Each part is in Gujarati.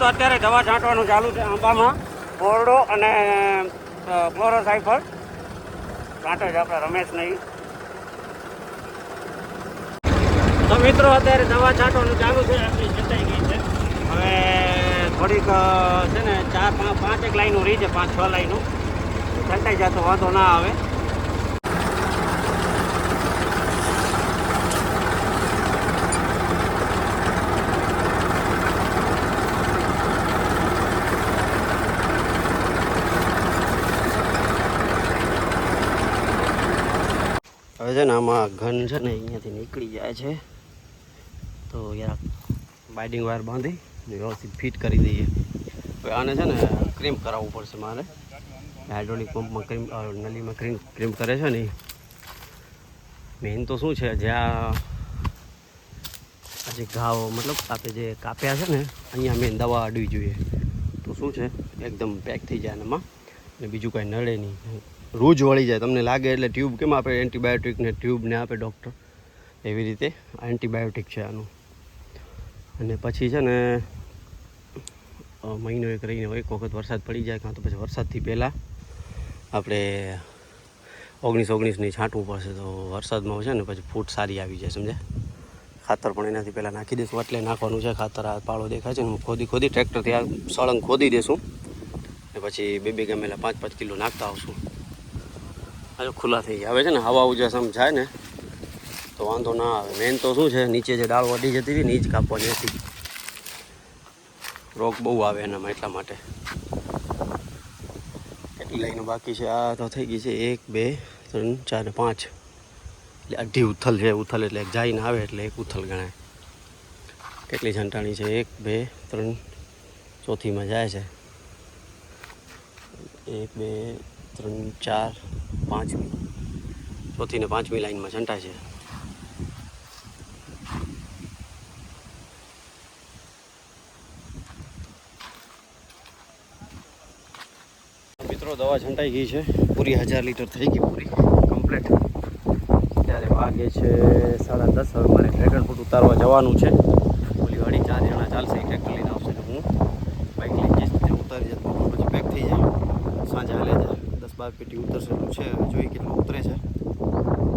તો અત્યારે દવા છાંટવાનું ચાલુ છે આંબામાં. ઓરડો અને ક્લોરોસાઇફર છાંટે છે આપણે રમેશ નહીં. તો મિત્રો, અત્યારે દવા છાંટવાનું ચાલુ છે, આપણી છટાઈ ગઈ છે. હવે થોડીક છે ને, ચાર, પાંચ પાંચ એક લાઈનો રહી છે, પાંચ, છ લાઈનો. છંટાઈ જાય તો વાંધો ના આવે. આમાં ઘન છે ને અહીંયાથી નીકળી જાય છે. તો યાર બાઇડિંગ વાયર બાંધી વ્યવસ્થિત ફિટ કરી દઈએ. હવે આને છે ને ક્રીમ કરાવવું પડશે મારે. હાઇડ્રોલિક પંપમાં ક્રીમ નલીમાં ક્રીમ ક્રીમ કરે છે ને મેઇન તો શું છે જ્યાં જે ઘાવ મતલબ આપણે જે કાપ્યા છે ને, અહીંયા મેન દવા અડવી જોઈએ. તો શું છે, એકદમ પેક થઈ જાય એમાં. ને બીજું કાંઈ નડે નહીં. રૂજ વળી જાય. તમને લાગે એટલે ટ્યુબ કેમ આપે? એન્ટીબાયોટિક ને ટ્યુબ ને આપે ડૉક્ટર એવી રીતે એન્ટીબાયોટિક છે આનું. અને પછી છે ને મહિનો એક રહીને એક વખત વરસાદ પડી જાય, કાં તો પછી વરસાદથી પહેલાં આપણે ઓગણીસ ઓગણીસની છાંટવું પડશે. તો વરસાદમાં છે ને પછી ફૂટ સારી આવી જાય, સમજ્યા? ખાતર પણ એનાથી પહેલાં નાખી દઈશું. એટલે નાખવાનું છે, ખાતર આ પાળો દેખાય છે ને, હું ખોદી ખોદી ટ્રેક્ટરથી આ સળંગ ખોદી દેશું. ને પછી બે બે ગમેલા પાંચ પાંચ કિલો નાખતા આવશું. હજુ ખુલ્લા થઈ હવે છે ને હવા ઉજાસ આમ જાય ને, તો વાંધો ના આવે. મેન તો શું છે, નીચે જે ડાળ વધી જતી હતી ને એ જ કાપવાની હતી. રોગ બહુ આવે એનામાં એટલા માટે. કેટલી લાઈનો બાકી છે? આ તો થઈ ગઈ છે એક, બે, ત્રણ, ચાર પાંચ. એટલે અઢી ઉથલ છે, ઉથલ એટલે જઈને આવે એટલે એક ઉથલ ગણાય. કેટલી જંટાણી છે? એક, બે, ત્રણ ચોથીમાં જાય છે. એક, બે ત્રણ, ચાર પાંચમી ચોથી ને પાંચમી લાઈનમાં છંટાય છે. મિત્રો, દવા છંટાઈ ગઈ છે. પૂરી હજાર લીટર થઈ ગઈ પૂરી. કમ્પ્લીટ. ત્યારે વાગે છે સાડા દસ. હવે મારે ડ્રેગન ફ્રૂટ ઉતારવા જવાનું છે ઓલી વાડી ચાર જણા ચાલશે એ ટ્રેક્ટર લઈને આવશે ને હું બાઇક લઈને જઈશ ત્યાં ઉતારી જાય બપોર પછી પેક થઈ જાય સાંજે હાલે જાય દસ બાર પેટી ઉતરશે એટલું છે જોઈએ કેટલું ઉતરે છે.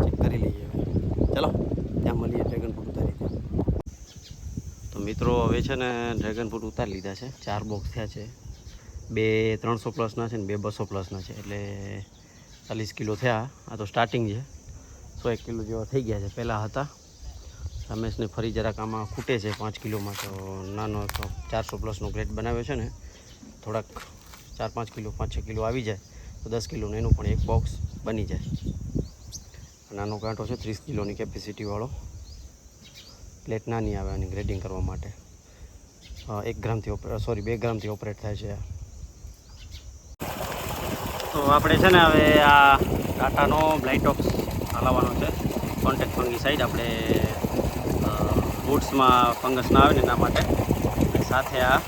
ચેક કરી લઈએ ચાલો, ત્યાં મળીએ ડ્રેગન ફ્રૂટ ઉતારી તો મિત્રો, હવે છે ને ડ્રેગન ફ્રૂટ ઉતારી લીધા છે. ચાર બોક્સ થયા છે. બે ત્રણસો પ્લસના છે ને બે બસો પ્લસના છે. એટલે ચાલીસ કિલો થયા. આ તો સ્ટાર્ટિંગ છે. સો એક કિલો જેવા થઈ ગયા છે. પહેલાં હતા. રમેશને ફરી જરાક આમાં ખૂટે છે પાંચ કિલોમાં. તો નાનો તો ચારસો પ્લસનો ગ્રેડ બનાવ્યો છે ને. થોડાક ચાર પાંચ કિલો, પાંચ છ કિલો આવી જાય. તો દસ કિલોનું, એનું પણ એક બોક્સ બની જાય. નાનો કાંટો છે, ત્રીસ કિલોની કેપેસિટીવાળો પ્લેટ નાની આવે એની ગ્રેડિંગ કરવા માટે. એક ગ્રામથી ઓપરે સોરી બે ગ્રામથી ઓપરેટ થાય છે તો આપણે છે ને હવે આ ટાટાનો બ્લાઇટોક્સ હલાવવાનો છે. કોન્ટેક્ટ ફંગી સાઈડ આપણે બૂટ્સમાં ફંગસ ના આવે ને એના માટે. સાથે આ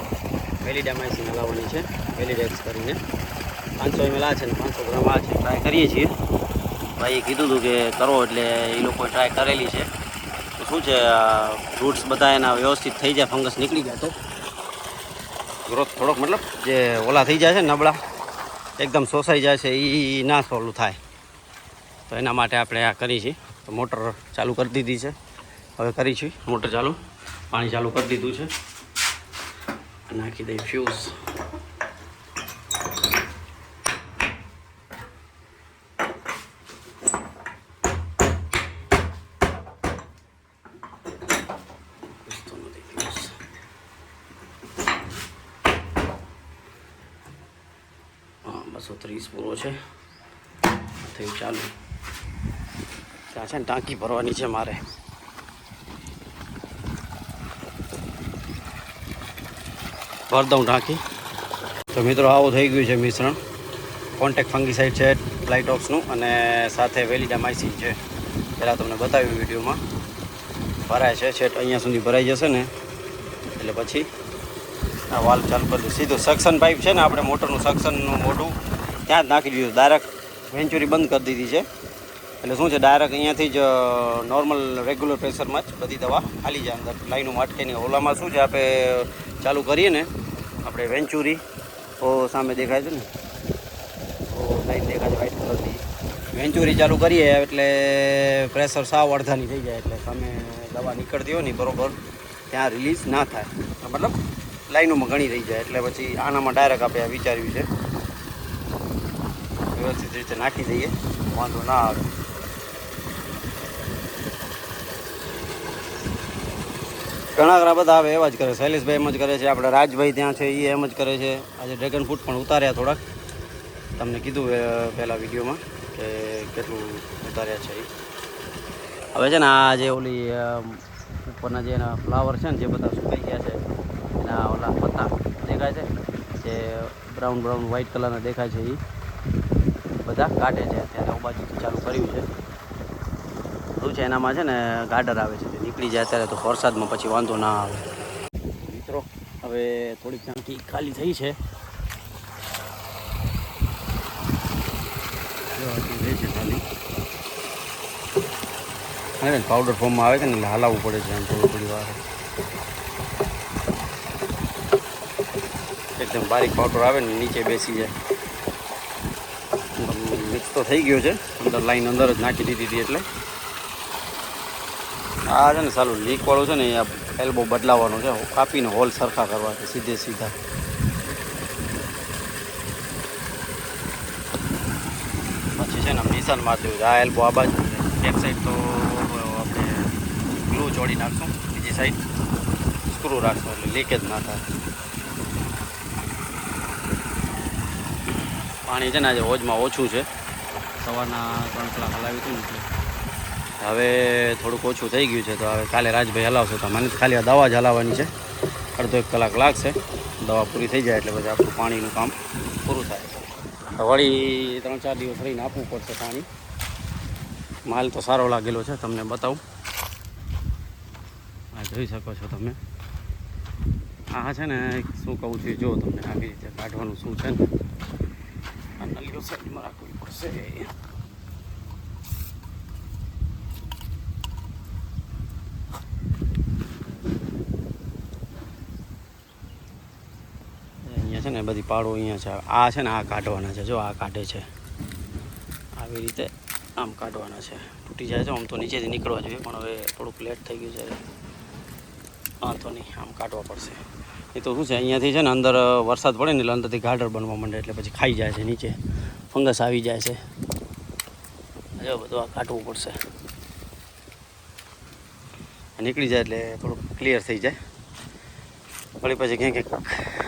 વેલિડામાઇસિન હલાવવાની છે વેલિડેક્સ કરીને. પાંચસો એમએલ આ છે ને પાંચસો ગ્રામ આ છે. ટ્રાય કરીએ છીએ. ભાઈએ કીધું હતું કે કરો એટલે એ લોકોએ ટ્રાય કરેલી છે. તો શું છે રૂટ્સ બધા એના વ્યવસ્થિત થઈ જાય ફંગસ નીકળી જાય તો? ગ્રોથ થોડોક મતલબ જે ઓલા થઈ જાય છે નબળા, એકદમ શોષાઈ જાય છે એ ના સોલું થાય. તો એના માટે આપણે આ કરી છીએ તો મોટર ચાલુ કરી દીધી છે. હવે કરી છીએ મોટર ચાલુ. પાણી ચાલુ કરી દીધું છે. નાખી દઈ ફ્યુઝ ઘૂસતો નથી fuse. હા બસો ત્રીસ પૂરો છે. થયું ચાલુ. ત્યાં છે ને ટાંકી ભરવાની છે મારે. ભર દઉં ટાંકી. તો મિત્રો આવું થઈ ગયું છે મિશ્રણ. કોન્ટેક્ટ ફંગીસાઇડ છે ફ્લાઇટોક્સનું અને સાથે વેલિડામાઇસિન છે. પહેલાં તમને બતાવ્યું વિડીયોમાં. ભરાય છે છેટ અહીંયા સુધી ભરાઈ જશે ને. એટલે પછી આ વાલ્વ ચાલુ કરી સીધું સક્શન પાઇપ છે ને, આપણે મોટરનું સક્શનનું મોઢું ત્યાં જ નાખી દીધું. ડાયરેક્ટ વેન્ચુરી બંધ કરી દીધી છે. એટલે શું છે ડાયરેક્ટ અહીંયાથી જ નોર્મલ રેગ્યુલર પ્રેશરમાં જ બધી દવા હાલી જાય અંદર. લાઈનો અટકે નહીં ઓલામાં શું છે આપણે ચાલુ કરીએ ને, આપણે વેન્ચુરી ઓ સામે દેખાય છે ને. ઓ લાઈન દેખાય છે વ્હાઈટ કલરની વેન્ચુરી ચાલુ કરીએ, એટલે પ્રેશર સાવ અડધાની થઈ જાય. એટલે સામે દવા નીકળતી હોય ને બરાબર બરોબર ત્યાં રિલીઝ ના થાય. મતલબ લાઈનોમાં ઘણી રહી જાય. એટલે પછી આનામાં ડાયરેક્ટ આપણે વિચાર્યું છે. વ્યવસ્થિત રીતે નાખી દઈએ. વાંધો ના આવે. ઘણા ઘણા બધા આવે એવા જ કરે શૈલેષભાઈ એમ જ કરે છે. આપણે રાજભાઈ ત્યાં છે એ એમ જ કરે છે. આજે ડ્રેગન ફ્રૂટ પણ ઉતાર્યા થોડાક. તમને કીધું પહેલાં વિડીયોમાં કે કેટલું ઉતાર્યા છે એ હવે છે ને આ જે ઓલી ઉપરના જે એના ફ્લાવર છે ને, જે બધા સુકાઈ ગયા છે, એના ઓલા પત્તા દેખાય છે? જે બ્રાઉન બ્રાઉન વ્હાઈટ કલરના દેખાય છે એ બધા કાઢે છે અત્યારે બાજુથી ચાલુ કર્યું છે. શું છે એનામાં છે ને, ગાર્ડર આવે છે, તે નીકળી જાય અત્યારે તો વરસાદમાં પછી વાંધો ના આવે. મિત્રો, હવે થોડીક ટાંકી ખાલી થઈ છે. ખાલી પાવડર ફોર્મમાં આવે છે ને, એટલે હલાવવું પડે છે આમ થોડું થોડી વાર. એકદમ બારીક પાવડર આવે ને, નીચે બેસી જાય. મિક્સ તો થઈ ગયો છે. અંદર લાઈન અંદર જ નાખી દીધી હતી એટલે. આ છે ને સારું લીક વાળું છે ને, એ એલ્બો બદલાવાનો છે. કાપીને હોલ સરખા કરવા છે સીધે સીધા. પછી છે ને નિશાન મારતું આ એલ્બો આ બાજુ એક સાઈડ તો આપણે ગ્લુ જોડી નાખશું. બીજી સાઈડ સ્ક્રૂ રાખશું એટલે લીકેજ ના થાય. પાણી છે ને આજે હોજમાં ઓછું છે. સવારના ત્રણ કલાક હલાવ્યું હતું ને હવે થોડુંક ઓછું થઈ ગયું છે, તો હવે કાલે રાજભાઈ હલાવશે તો મને ખાલી આ દવા જ હલાવવાની છે. અડધો એક કલાક લાગશે. દવા પૂરી થઈ જાય એટલે પછી આપણું પાણીનું કામ પૂરું થાય. વળી ત્રણ ચાર દિવસ રહીને આપવું પડશે પાણી. માલ તો સારો લાગેલો છે, તમને બતાવું. આ જોઈ શકો છો તમે. આ છે ને શું કહું છું, જો તમને આવી રીતે કાઢવાનું શું છે ને. આ નલીઓ સાઈડમાં રાખવી પડશે છે ને બધી પાડો અહીંયા છે. આ છે ને આ કાઢવાના છે. જો આ કાઢે છે. આવી રીતે આમ કાઢવાના છે. તૂટી જાય છે. આમ તો નીચેથી નીકળવા જોઈએ, પણ હવે થોડુંક લેટ થઈ ગયું છે. વાંધો નહીં. આમ કાઢવા પડશે. એ તો શું છે, અહીંયાથી છે ને અંદર વરસાદ પડે ને એટલે અંદરથી ગાર્ડર બનવા માંડે એટલે પછી ખાઈ જાય છે, નીચે ફંગસ આવી જાય છે. જો બધું આ કાઢવું પડશે. નીકળી જાય એટલે થોડુંક ક્લિયર થઈ જાય. વળી પછી ક્યાંક ક્યાંક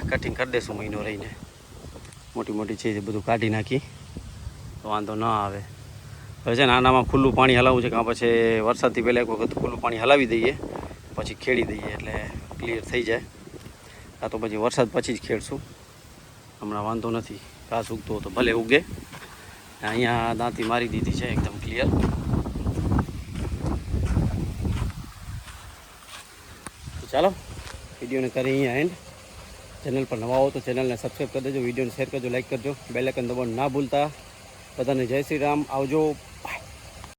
કટિંગ કરી દેશું મહિનો રહીને. મોટી મોટી ચીજ બધું કાઢી નાખી. તો વાંધો ન આવે. હવે છે ને આનામાં ખુલ્લું પાણી હલાવવું છે, કાં પછી વરસાદથી પહેલાં એક વખત ખુલ્લું પાણી હલાવી દઈએ. પછી ખેડી દઈએ એટલે ક્લિયર થઈ જાય. કાં તો પછી વરસાદ પછી જ ખેડશું. હમણાં વાંધો નથી. ઘાસ ઉગતો તો ભલે ઉગે. અહીંયા દાંતી મારી દીધી છે એકદમ ક્લિયર ચાલો, વિડીયોને કરી અહીંયા એન્ડ ચેનલ પર નવા હો તો ચેનલને સબસ્ક્રાઈબ કરી દેજો, વિડીયોને શેર કરજો લાઇક કરજો. બેલ આઇકન દબાવવાનું ના ભૂલતા. બધાને જય શ્રી રામ. આવજો.